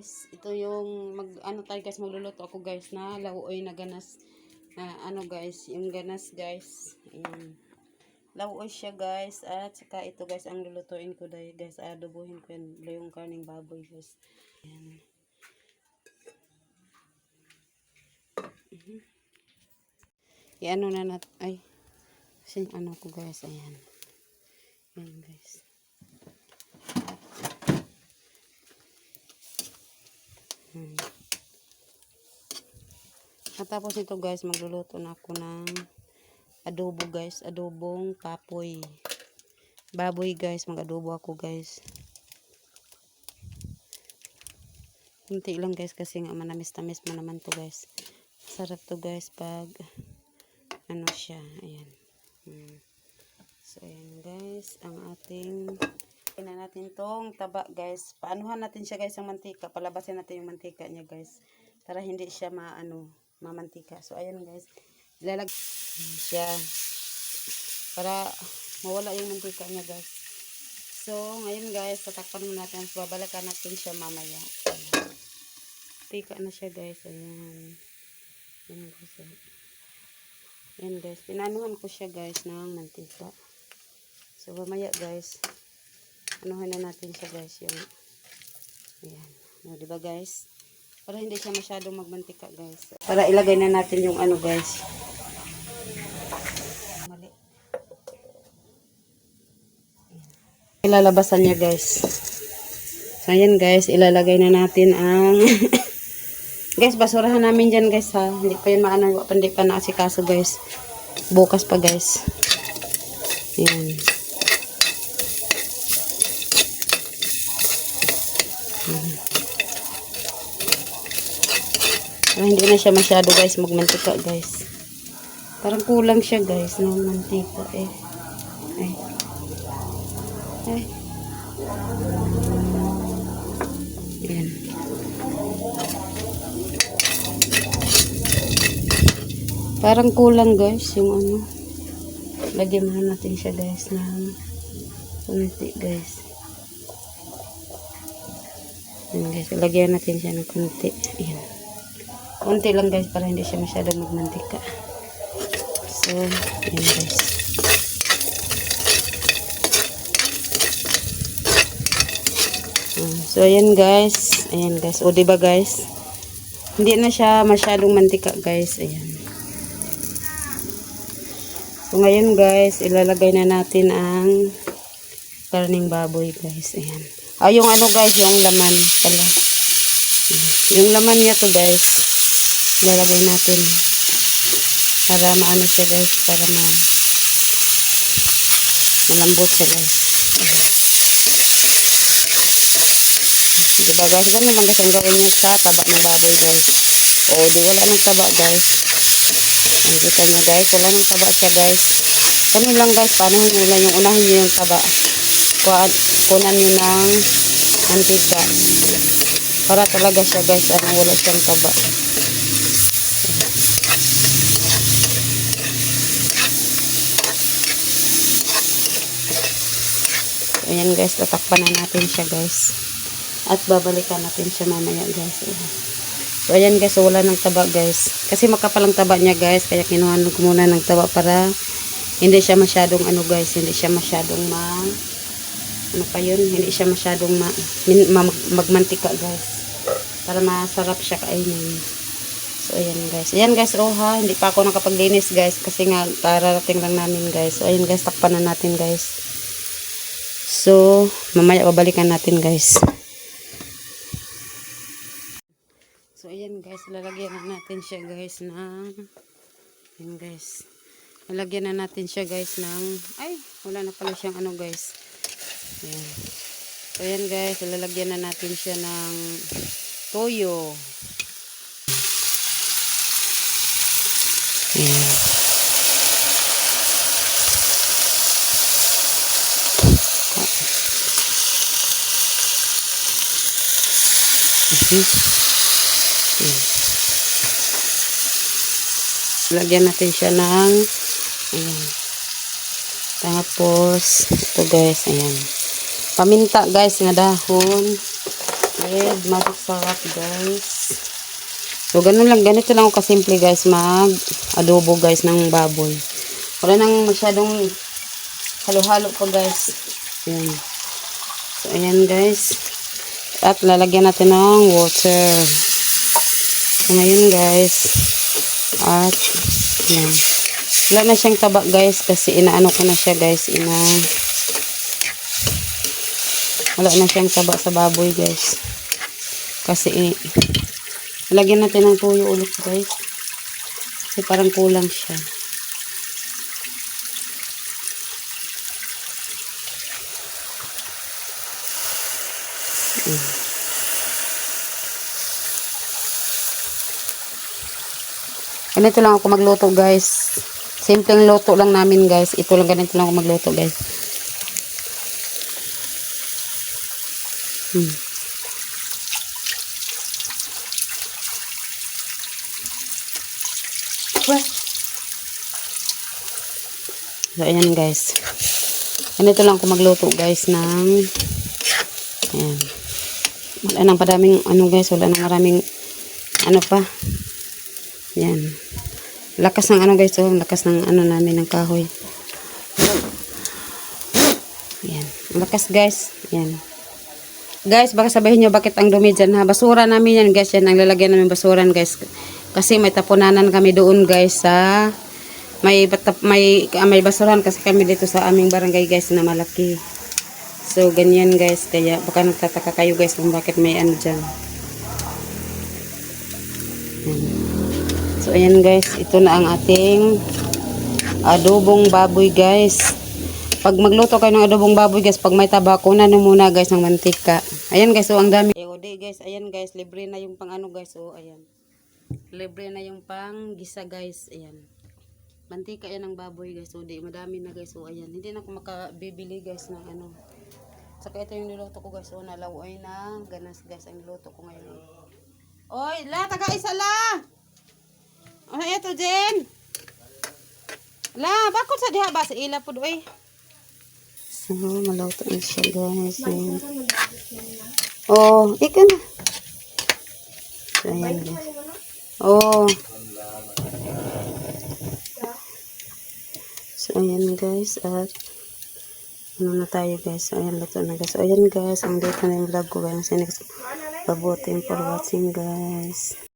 guys, ito yung mag ano tayo guys magluluto ako guys na lauoy na ganas na ano guys, yung ganas guys. Ayan. Lauoy siya guys at saka ito guys ang lulutuin ko dahil guys adobohin ko yan yung karning baboy guys. Ayan. Mhm. I-ano na nat ay sin ano ko guys ayan. Ayan guys. Hmm. At tapos nito guys, magluluto na ako ng adobo guys. Adobong papoy. Baboy guys, mag-adobo ako guys. Kunti lang guys kasi nga manamis-tamis mo naman to guys. Sarap to guys pag ano siya. Ayan. Hmm. So ayan guys, ang ating Kainan natin tong taba guys. Paanuhan natin siya guys ang mantika. Palabasin natin yung mantika niya guys. Para hindi siya maano, mamantika. So ayan guys. Ilalag siya. Para mawala yung mantika niya guys. So ngayon guys, tatakpan mo natin. Babalikan natin siya mamaya. Ayan. Na siya guys. Ayan. Ayan guys. oh. Ayan guys. Pinanuhan ko siya guys ng mantika. So mamaya guys anuhan na natin siya guys yung ayan. O, diba guys? Para hindi siya masyadong magmantika guys. Para ilagay na natin yung ano guys. Mali. Ilalabasan niya guys. So ayan guys. Ilalagay na natin ang guys basurahan namin dyan guys ha. Hindi pa yun maano hindi pa naasikaso guys. Bukas pa guys. Ayan Para hindi na siya masyado guys magmantika guys. Parang kulang siya guys ng mantika eh. Ay. Ay. Ayan. Parang kulang guys yung ano. Lagyan muna natin siya guys ng kunti guys. Ayan guys, lagyan natin siya ng kunti. Ayan. Kunti lang guys para hindi siya masyadong magmantika. So, ayan guys. Ah, So, ayan guys. Ayan guys. O, diba guys? Hindi na siya masyadong mantika guys. Ayan. So, ngayon guys, ilalagay na natin ang karning baboy guys. Ayan. Ah, yung ano guys, yung laman pala. Yung laman niya to guys. Ilalagay natin. Para maano siya guys. Para ma malambot siya guys. Diba guys? Ganun lang guys ang gawin niya sa taba ng baboy guys. O, di wala nang taba guys. Ang kita niya guys. Wala nang taba siya guys. Ganun lang guys. Paano nyo lang yung unahin nyo yung taba. Kuhan, kunan nyo ng mantika. Para talaga siya guys. Ano, wala siyang taba. Ayan guys, tatakpan na natin siya guys. At babalikan natin siya mamaya guys. Ayan. So ayan guys, so wala ng taba guys. Kasi makapal ang taba niya guys, kaya kinuha ko muna ng taba para hindi siya masyadong ano guys, hindi siya masyadong ma ano pa yun, hindi siya masyadong ma, ma, magmantika guys. Para masarap siya kainin. So ayan guys. Ayan guys, oh ha, hindi pa ako nakapaglinis guys kasi nga kararating lang namin guys. So ayan guys, takpan na natin guys. So, mamaya babalikan natin guys. So, ayan guys, lalagyan na natin siya guys ng, ayan guys, lalagyan na natin siya guys ng, ay, wala na pala siyang ano guys. Ayan. So, ayan guys, lalagyan na natin siya ng toyo. Mhm. Ayan. Lagyan natin siya ng ayan. Tapos ito guys, ayan. Paminta guys nga dahon. kapatid. Masarap guys. So, ganun lang. Ganito lang ako kasimple guys. Mag adobo guys ng baboy. Wala nang masyadong halo-halo pa guys. Ayan. So, ayan guys. At lalagyan natin ng water. So, ngayon guys. At, ayan. Wala na siyang taba guys kasi inaano ko na siya guys. Ina wala na siyang taba sa baboy guys. Kasi eh, lagyan natin ng tuyo ulit guys. Kasi parang kulang siya. Mm. Ganito lang ako magluto guys. Simpleng luto lang namin guys. Ito lang ganito lang ako magluto guys. Hmm. So, ayan guys. Ganito lang ako magluto guys ng ayan. Wala nang padaming ano guys. Wala nang maraming ano pa. Ayan. Lakas ng ano guys. Oh, lakas ng ano namin ng kahoy. Ang Lakas guys. Ayan. Guys, baka sabihin nyo bakit ang dumi dyan ha. Basura namin yan guys. Yan ang lalagyan namin basuran guys. Kasi may tapunanan kami doon guys sa may may ah, may basurahan kasi kami dito sa aming barangay guys na malaki. So ganyan guys. Kaya baka nagtataka kayo guys kung bakit may ano dyan. So ayan guys. Ito na ang ating adobong baboy guys. Pag magluto kayo ng adobong baboy guys, pag may taba, kunan nyo muna guys ng mantika. Ayan guys, so ang dami. Eh, ode guys, ayan guys, libre na yung pang ano guys, oh, ayan. Libre na yung pang gisa guys, ayan. Mantika yan ng baboy guys, so di madami na guys, so ayan. Hindi na ako makabibili guys ng ano. Saka ito yung niluto ko guys, so nalawoy na ganas guys, ang niluto ko ngayon. Oy, la, taga isa la! Ano ito, Jen? La, bakit sa diha ba sa ila po doy? So, malauto na siya guys. Ayan. Oh, ikaw na. So, ayan guys. Oh. So, ayan guys. At, ano na tayo guys. So, ayan, luto na guys. So, ayan guys. Ang dito na yung vlog ko guys. Next, pabutin for watching guys.